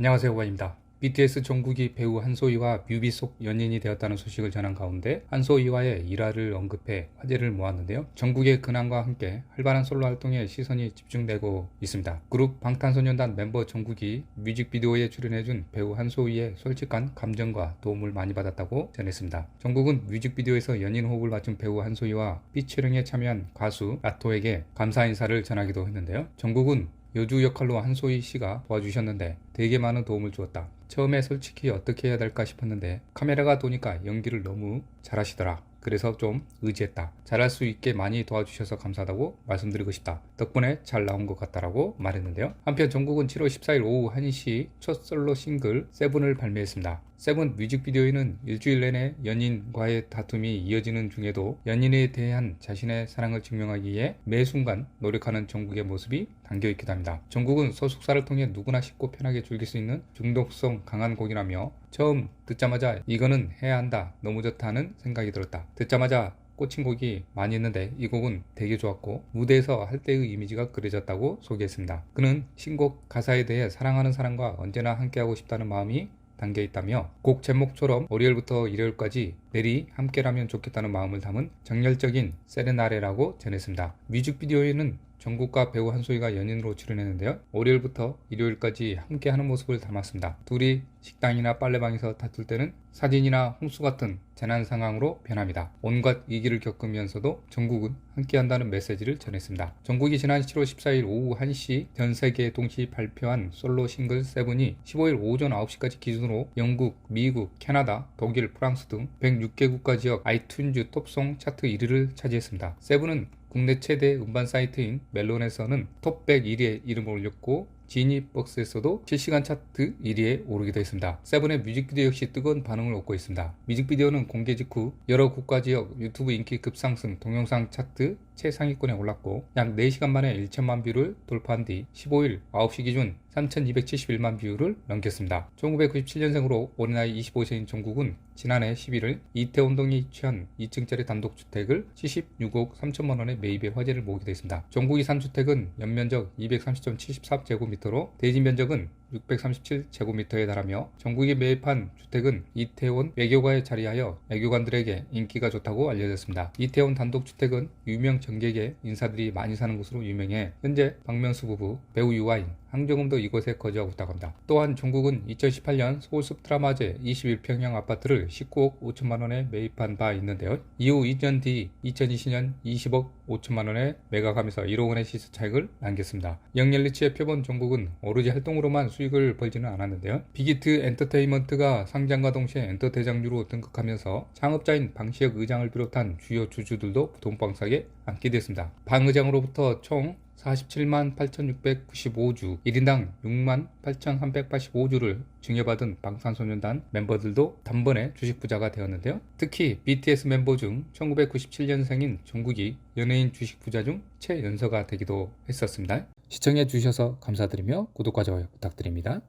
안녕하세요 오바입니다. BTS 정국이 배우 한소희와 뮤비 속 연인이 되었다는 소식을 전한 가운데 한소희와의 일화를 언급해 화제를 모았는데요. 정국의 근황과 함께 활발한 솔로 활동에 시선이 집중되고 있습니다. 그룹 방탄소년단 멤버 정국이 뮤직비디오에 출연해준 배우 한소희의 솔직한 감정과 도움을 많이 받았다고 전했습니다. 정국은 뮤직비디오에서 연인 호흡을 맞춘 배우 한소희와 피처링에 참여한 가수 라토에게 감사 인사를 전하기도 했는데요. 정국은 여주 역할로 한소희 씨가 도와주셨는데 되게 많은 도움을 주었다. 처음에 솔직히 어떻게 해야 될까 싶었는데 카메라가 도니까 연기를 너무 잘하시더라. 그래서 좀 의지했다. 잘할 수 있게 많이 도와주셔서 감사하다고 말씀드리고 싶다. 덕분에 잘 나온 것 같다라고 말했는데요. 한편 정국은 7월 14일 오후 1시 첫 솔로 싱글 세븐을 발매했습니다. 세븐 뮤직비디오에는 일주일 내내 연인과의 다툼이 이어지는 중에도 연인에 대한 자신의 사랑을 증명하기 위해 매 순간 노력하는 정국의 모습이 담겨 있기도 합니다. 정국은 소속사를 통해 누구나 쉽고 편하게 즐길 수 있는 중독성 강한 곡이라며 처음 듣자마자 이거는 해야 한다 너무 좋다는 생각이 들었다. 듣자마자 꽂힌 곡이 많이 있는데 이 곡은 되게 좋았고 무대에서 할 때의 이미지가 그려졌다고 소개했습니다. 그는 신곡 가사에 대해 사랑하는 사람과 언제나 함께하고 싶다는 마음이 담겨 있다며 곡 제목처럼 월요일부터 일요일까지 내리 함께라면 좋겠다는 마음을 담은 정열적인 세레나레라고 전했습니다. 뮤직비디오에는 정국과 배우 한소희가 연인으로 출연했는데요. 월요일부터 일요일까지 함께하는 모습을 담았습니다. 둘이 식당이나 빨래방에서 다툴 때는 사진이나 홍수 같은 재난 상황으로 변합니다. 온갖 위기를 겪으면서도 정국은 함께한다는 메시지를 전했습니다. 정국이 지난 7월 14일 오후 1시 전 세계에 동시 발표한 솔로 싱글 세븐이 15일 오전 9시까지 기준으로 영국, 미국, 캐나다, 독일, 프랑스 등 106개국가 지역 아이튠즈 톱송 차트 1위를 차지했습니다. 세븐은 국내 최대 음반 사이트인 멜론에서는 톱100 1위에 이름을 올렸고 지니박스에서도 실시간 차트 1위에 오르기도 했습니다. 세븐의 뮤직비디오 역시 뜨거운 반응을 얻고 있습니다. 뮤직비디오는 공개 직후 여러 국가 지역 유튜브 인기 급상승 동영상 차트 최상위권에 올랐고 약 4시간 만에 1천만 뷰를 돌파한 뒤 15일 9시 기준 3,271만 뷰를 넘겼습니다. 1997년생으로 올해 나이 25세인 정국은 지난해 11일 이태원 동이 취한 2층짜리 단독주택을 76억 3천만 원에 매입해 화제를 모으기도 했습니다. 정국이 산 주택은 연면적 230.74제곱미터로 대지 면적은 637제곱미터에 달하며 전국이 매입한 주택은 이태원 외교가에 자리하여 외교관들에게 인기가 좋다고 알려졌습니다. 이태원 단독주택은 유명 정객의 인사들이 많이 사는 곳으로 유명해 현재 박명수 부부, 배우 유아인, 황정음도 이곳에 거주하고 있다고 합니다. 또한 전국은 2018년 서울숲 드라마제 21평형 아파트를 19억 5천만 원에 매입한 바 있는데요. 이후 2년 뒤 2020년 20억 5천만 원에 매각하면서 1억 원의 시세 차익을 남겼습니다. 영렬리치의 표본 전국은 오로지 활동으로만 수익을 벌지는 않았는데요. 빅히트 엔터테인먼트가 상장과 동시에 엔터 대장주로 등극하면서 창업자인 방시혁 의장을 비롯한 주요 주주들도 돈방석에 앉게 됐습니다. 방 의장으로부터 총 47만 8,695주, 1인당 6만 8,385주를 증여받은 방탄소년단 멤버들도 단번에 주식 부자가 되었는데요. 특히 BTS 멤버 중 1997년생인 정국이 연예인 주식 부자 중 최연소가 되기도 했었습니다. 시청해 주셔서 감사드리며 구독과 좋아요 부탁드립니다.